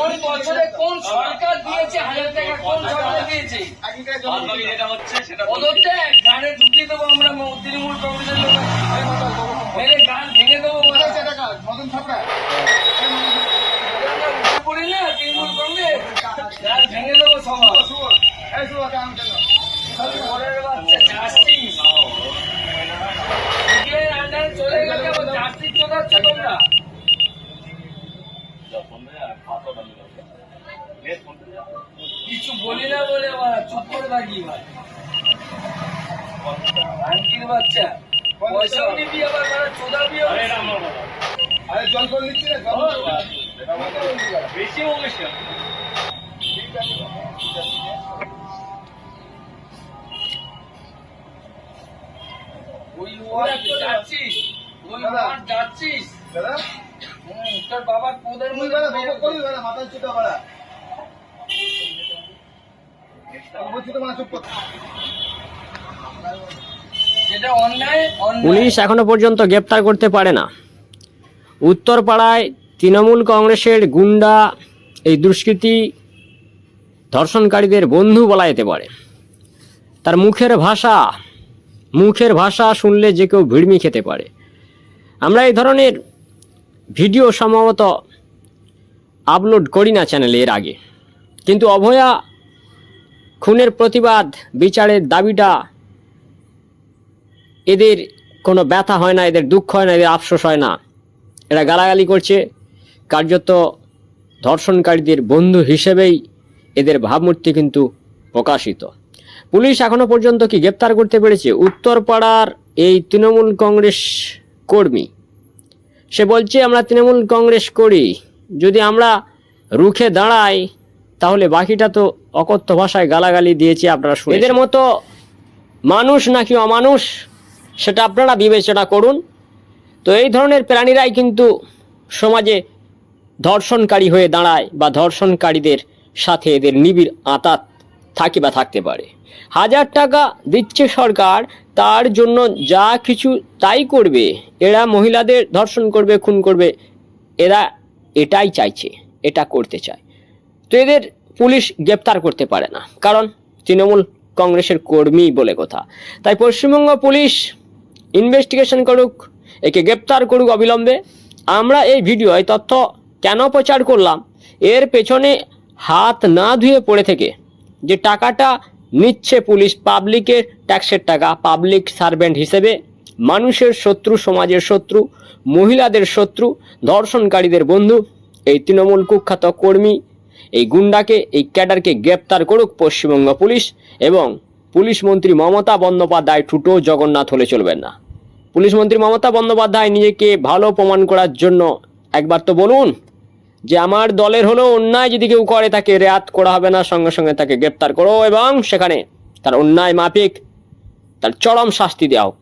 কোন বছরে কোন সরকার দিয়েছে? হাজার টাকা কোন সরকার দিয়েছে? পদত্যাগ গানে ঢুকিয়ে দেবো আমরা তৃণমূল কংগ্রেসের লোক। মেরে গান ভেঙে দেবো। আমরা। না তৃণমূল কংগ্রেস। গান ভেঙে দেবো সবার। চলে জাস্টিস তোমরা। কিছু বলি না বলে চুপ করে থাকি ভাই। বাচ্চা পয়সাও নিবি আবার রাম রাম রাম। আরে জল নিচ্ছি না? জল ও, বেশি ওই ওয়ার্ড যাচ্ছিস? ওই ওয়ার্ড যাচ্ছিস? দাদা। তোর বাবার মধ্যে মাথায় চুটা বেলা বলছি তো মানে চুপ করতে যেটা অন্যায় অন্যায় পুলিশ এখনও পর্যন্ত গ্রেপ্তার করতে পারে না। উত্তরপাড়ায় তৃণমূল কংগ্রেসের গুন্ডা এই দুষ্কৃতি ধর্ষণকারীদের বন্ধু বলা যেতে পারে। তার মুখের ভাষা মুখের ভাষা শুনলে যে কেউ ভিড়মি খেতে পারে। আমরা এই ধরনের ভিডিও সম্ভবত আপলোড করি না চ্যানেলে এর আগে। কিন্তু অভয়া খুনের প্রতিবাদ, বিচারের দাবিটা এদের কোনো ব্যথা হয় না, এদের দুঃখ হয় না, এদের আফসোস হয় না। এরা গালাগালি করছে, কার্যত ধর্ষণকারীদের বন্ধু হিসেবেই এদের ভাবমূর্তি কিন্তু প্রকাশিত। পুলিশ এখনও পর্যন্ত কি গ্রেপ্তার করতে পেরেছে? উত্তরপাড়ার এই তৃণমূল কংগ্রেস কর্মী, সে বলছে, আমরা তৃণমূল কংগ্রেস করি। যদি আমরা রুখে দাঁড়াই তাহলে বাকিটা তো অকথ্য ভাষায় গালাগালি দিয়েছে আপনারা শুনে এদের মতো মানুষ নাকি অমানুষ, সেটা আপনারা বিবেচনা করুন। তো এই ধরনের প্রাণীরাই কিন্তু সমাজে ধর্ষণকারী হয়ে দাঁড়ায় বা ধর্ষণকারীদের সাথে এদের নিবিড় আঁতাত থাকে বা থাকতে পারে। হাজার টাকা দিচ্ছে সরকার, তার জন্য যা কিছু তাই করবে, এরা মহিলাদের ধর্ষণ করবে, খুন করবে, এরা এটাই চাইছে, এটা করতে চায়। তো এদের পুলিশ গ্রেপ্তার করতে পারে না। কারণ তৃণমূল কংগ্রেসের কর্মী বলে কথা। তাই পশ্চিমবঙ্গ পুলিশ ইনভেস্টিগেশন করুক, একে গ্রেপ্তার করুক অবিলম্বে। আমরা এই ভিডিও এই তথ্য কেন প্রচার করলাম, এর পেছনে হাত না ধুয়ে পড়ে থেকে যে টাকাটা নিচ্ছে পুলিশ পাবলিকের ট্যাক্সের টাকা, পাবলিক সার্ভেন্ট হিসেবে, মানুষের শত্রু, সমাজের শত্রু, মহিলাদের শত্রু ধর্ষণকারীদের বন্ধু, এই তৃণমূল কুখ্যাত কর্মী এই গুন্ডাকে, এই ক্যাডারকে গ্রেপ্তার করুক পশ্চিমবঙ্গ পুলিশ এবং পুলিশ মন্ত্রী মমতা বন্দ্যোপাধ্যায় ঠুটো জগন্নাথ হলে চলবেন না। পুলিশ মন্ত্রী মমতা বন্দ্যোপাধ্যায় নিজেকে ভালো প্রমাণ করার জন্য একবার তো বলুন যে আমার দলের হলো অন্যায় যদি কেউ করে তাকে রেয়াত করা হবে না, সঙ্গে সঙ্গে তাকে গ্রেপ্তার করো এবং সেখানে তার অন্যায় মাফিক, তার চরম শাস্তি দেওয়া হোক।